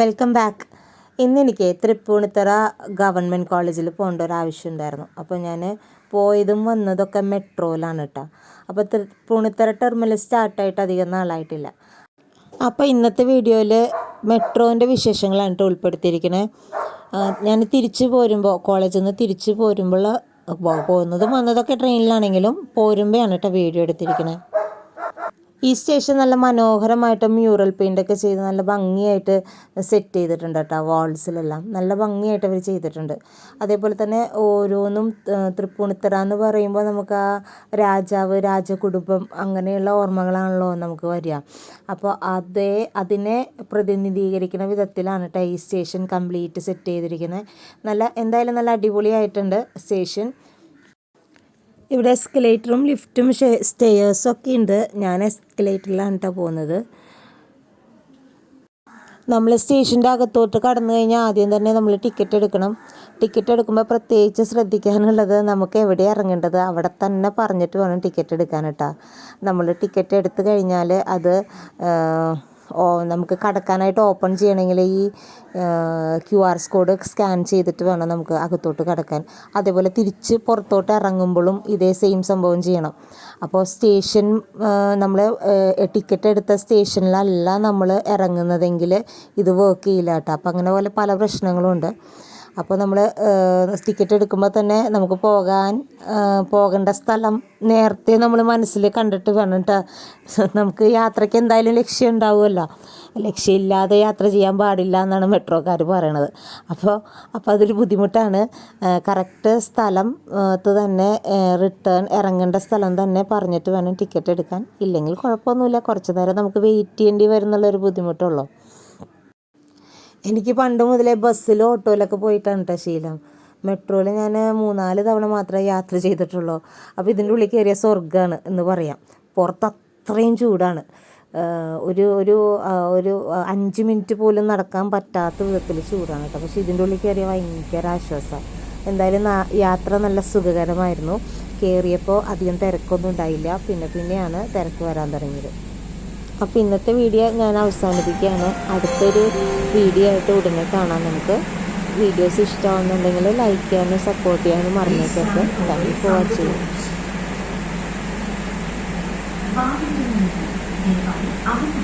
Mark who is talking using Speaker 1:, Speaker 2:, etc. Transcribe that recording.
Speaker 1: Welcome back ഇന്ന് എനിക്ക് Tripunithura government കോളേജിൽ പോകേണ്ട ഒരു ആവശ്യം ഉണ്ടായിരുന്നു. അപ്പോൾ ഞാൻ പോയതും വന്നതൊക്കെ മെട്രോയിലാണ് കേട്ടോ. അപ്പോൾ തൃപ്പൂണിത്തറ ടെർമിനൽ സ്റ്റാർട്ടായിട്ട് അധികം നാളായിട്ടില്ല. അപ്പോൾ ഇന്നത്തെ വീഡിയോയിൽ മെട്രോന്റെ വിശേഷങ്ങളാണ് കേട്ടോ ഉൾപ്പെടുത്തിയിരിക്കുന്നത് ഞാൻ തിരിച്ചു പോരുമ്പോൾ കോളേജിൽ നിന്ന് തിരിച്ചു പോരുമ്പോൾ പോകുന്നതും വന്നതൊക്കെ ട്രെയിനിലാണെങ്കിലും പോരുമ്പോഴാണ് കേട്ടോ വീഡിയോ എടുത്തിരിക്കുന്നത് ഈ സ്റ്റേഷൻ നല്ല മനോഹരമായിട്ട് മ്യൂറൽ പെയിന്റ് ഒക്കെ ചെയ്ത് നല്ല ഭംഗിയായിട്ട് സെറ്റ് ചെയ്തിട്ടുണ്ട് കേട്ടോ വാൾസിലെല്ലാം നല്ല ഭംഗിയായിട്ട് അവർ ചെയ്തിട്ടുണ്ട്. അതേപോലെ തന്നെ ഓരോന്നും തൃപ്പൂണിത്തറ എന്ന് പറയുമ്പോൾ നമുക്ക് ആ രാജാവ് രാജകുടുംബം അങ്ങനെയുള്ള ഓർമ്മകളാണല്ലോ നമുക്ക് വരിക. അപ്പോൾ അതേ അതിനെ പ്രതിനിധീകരിക്കുന്ന വിധത്തിലാണ് കേട്ടോ ഈ സ്റ്റേഷൻ കംപ്ലീറ്റ് സെറ്റ് ചെയ്തിരിക്കുന്നത്. നല്ല എന്തായാലും നല്ല അടിപൊളിയായിട്ടുണ്ട് സ്റ്റേഷൻ. ഇവിടെ എസ്കലേറ്ററും ലിഫ്റ്റും സ്റ്റെയേഴ്സും ഒക്കെ ഉണ്ട്. ഞാൻ എസ്കലേറ്ററിലാണ് കേട്ടോ പോകുന്നത് നമ്മൾ സ്റ്റേഷന്റെ അകത്തോട്ട് കടന്നു കഴിഞ്ഞാൽ ആദ്യം തന്നെ നമ്മൾ ടിക്കറ്റ് എടുക്കണം. ടിക്കറ്റ് എടുക്കുമ്പോൾ പ്രത്യേകിച്ച് ശ്രദ്ധിക്കാനുള്ളത് നമുക്ക് എവിടെ ഇറങ്ങേണ്ടത്? അവിടെ തന്നെ പറഞ്ഞിട്ട് വേണം ടിക്കറ്റ് എടുക്കാൻ കേട്ടോ നമ്മൾ ടിക്കറ്റ് എടുത്തു കഴിഞ്ഞാൽ അത് നമുക്ക് കടക്കാനായിട്ട് ഓപ്പൺ ചെയ്യണമെങ്കിൽ ഈ ക്യു ആർ കോഡ് സ്കാൻ ചെയ്തിട്ട് വേണം നമുക്ക് അകത്തോട്ട് കടക്കാൻ. അതേപോലെ തിരിച്ച് പുറത്തോട്ട് ഇറങ്ങുമ്പോഴും ഇതേ സെയിം സംഭവം ചെയ്യണം. അപ്പോൾ സ്റ്റേഷൻ നമ്മൾ ടിക്കറ്റ് എടുത്ത സ്റ്റേഷനിലല്ല നമ്മൾ ഇറങ്ങുന്നതെങ്കിൽ ഇത് വർക്ക് ചെയ്യില്ല കേട്ടോ. അപ്പോൾ അങ്ങനെ പോലെ പല പ്രശ്നങ്ങളും ഉണ്ട് അപ്പോൾ നമ്മൾ ടിക്കറ്റ് എടുക്കുമ്പോൾ തന്നെ നമുക്ക് പോകാൻ പോകേണ്ട സ്ഥലം നേരത്തെ നമ്മൾ മനസ്സിൽ കണ്ടിട്ട് വേണം കേട്ടോ നമുക്ക് യാത്രയ്ക്ക് എന്തായാലും ലക്ഷ്യം ഉണ്ടാവുമല്ലോ. ലക്ഷ്യമില്ലാതെ യാത്ര ചെയ്യാൻ പാടില്ല എന്നാണ് മെട്രോക്കാർ പറയണത്. അപ്പോൾ അപ്പോൾ അതൊരു ബുദ്ധിമുട്ടാണ്. കറക്റ്റ് സ്ഥലം ആ, തന്നെ റിട്ടേൺ ഇറങ്ങേണ്ട സ്ഥലം തന്നെ പറഞ്ഞിട്ട് വേണം ടിക്കറ്റ് എടുക്കാൻ. ഇല്ലെങ്കിൽ കുഴപ്പമൊന്നുമില്ല. കുറച്ച് നേരം നമുക്ക് വെയിറ്റ് ചെയ്യേണ്ടി വരുന്നുള്ളൊരു ബുദ്ധിമുട്ടുള്ളൂ. എനിക്ക് പണ്ട് മുതലേ ബസ്സിലും ഓട്ടോയിലൊക്കെ പോയിട്ടാണ് കേട്ടോ ശീലം. മെട്രോയിൽ ഞാൻ മൂന്നാൽ തവണ മാത്രമേ യാത്ര ചെയ്തിട്ടുള്ളൂ. അപ്പോൾ ഇതിന്റെ ഉള്ളിൽ കയറിയ സ്വർഗമാണ് എന്ന് പറയാം. പുറത്ത് അത്രയും ചൂടാണ്. ഒരു ഒരു ഒരു അഞ്ച് മിനിറ്റ് പോലും നടക്കാൻ പറ്റാത്ത വിധത്തിൽ ചൂടാണ് കേട്ടോ പക്ഷേ ഇതിന്റെ ഉള്ളിൽ കയറിയ ഭയങ്കര ആശ്വാസമാണ് എന്തായാലും യാത്ര നല്ല സുഖകരമായിരുന്നു. കയറിയപ്പോൾ അധികം തിരക്കൊന്നും ഉണ്ടായില്ല. പിന്നെ പിന്നെയാണ് തിരക്ക് വരാൻ തുടങ്ങിയത്. അപ്പോൾ ഇന്നത്തെ വീഡിയോ ഞാൻ അവസാനിപ്പിക്കുകയാണ്. അടുത്തൊരു വീഡിയോ ആയിട്ട് ഉടനെ കാണാം നമുക്ക്. വീഡിയോസ് ഇഷ്ടമാവുന്നുണ്ടെങ്കിൽ ലൈക്ക് ചെയ്യാനും സപ്പോർട്ട് ചെയ്യാനും മറന്നേക്കരുത്. താങ്ക് യു ഫോർ വാച്ചിങ്
Speaker 2: അകന്നു